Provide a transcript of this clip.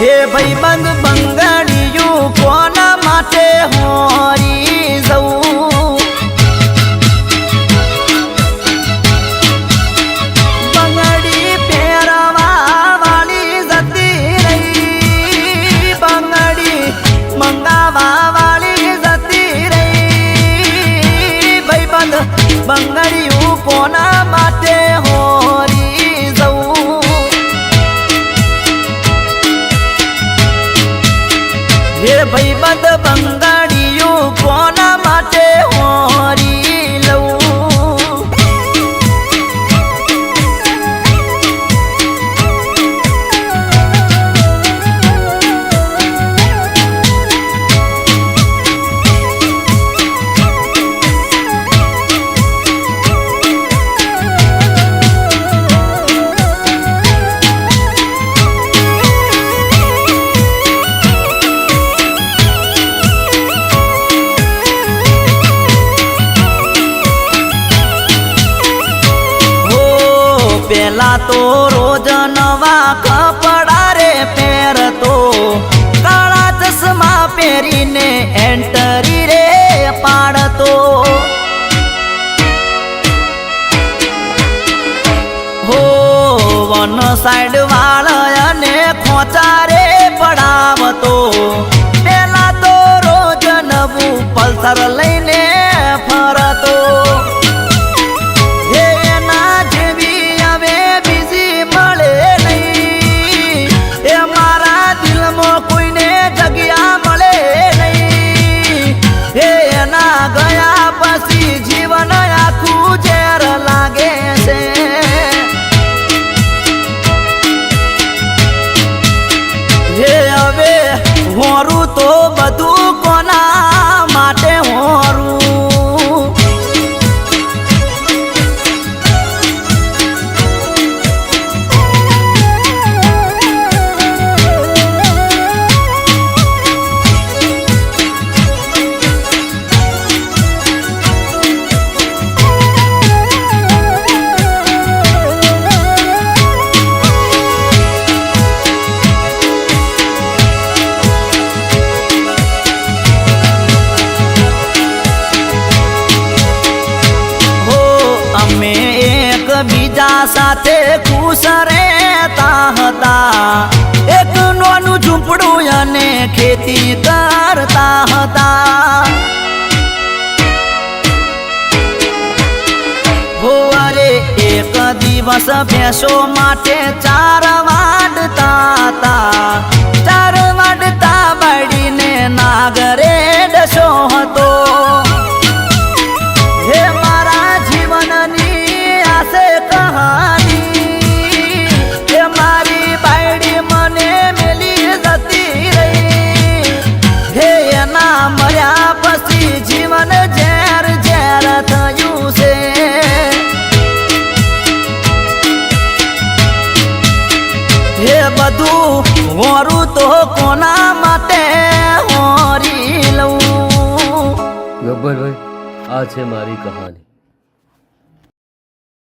હે ભાઈ બંધ બંગડિયું કોના માટે હોરી જવું? બંગડી પહેરવા જતી રહી. બંગડી મંગાવા જતી રહી. ભાઈબંધ બંગડીયું કોના માટે હોરી હે ભાઈબંધ બંગડીયું પેલા તો રોજ નવા કપડા રે પહેરતો, કાળા ચશ્મા પહેરીને એન્ટરી રે પાડતો. હો, વન સાઈડ વાળ અને ખોચા રે પડાવતો. પેલા તો રોજ નવું પલ્સર લઈને હોરું તો બીજા સાથે ખુશ રહેતા હતા. એક નાનું ઝૂંપડું અને ખેતી કરતા હતા. એક દિવસ ભેંસો માટે ચાર બધું હોરું તો કોના માટે હોરી લઉં? ગબ્બરભાઈ આ છે મારી કહાની.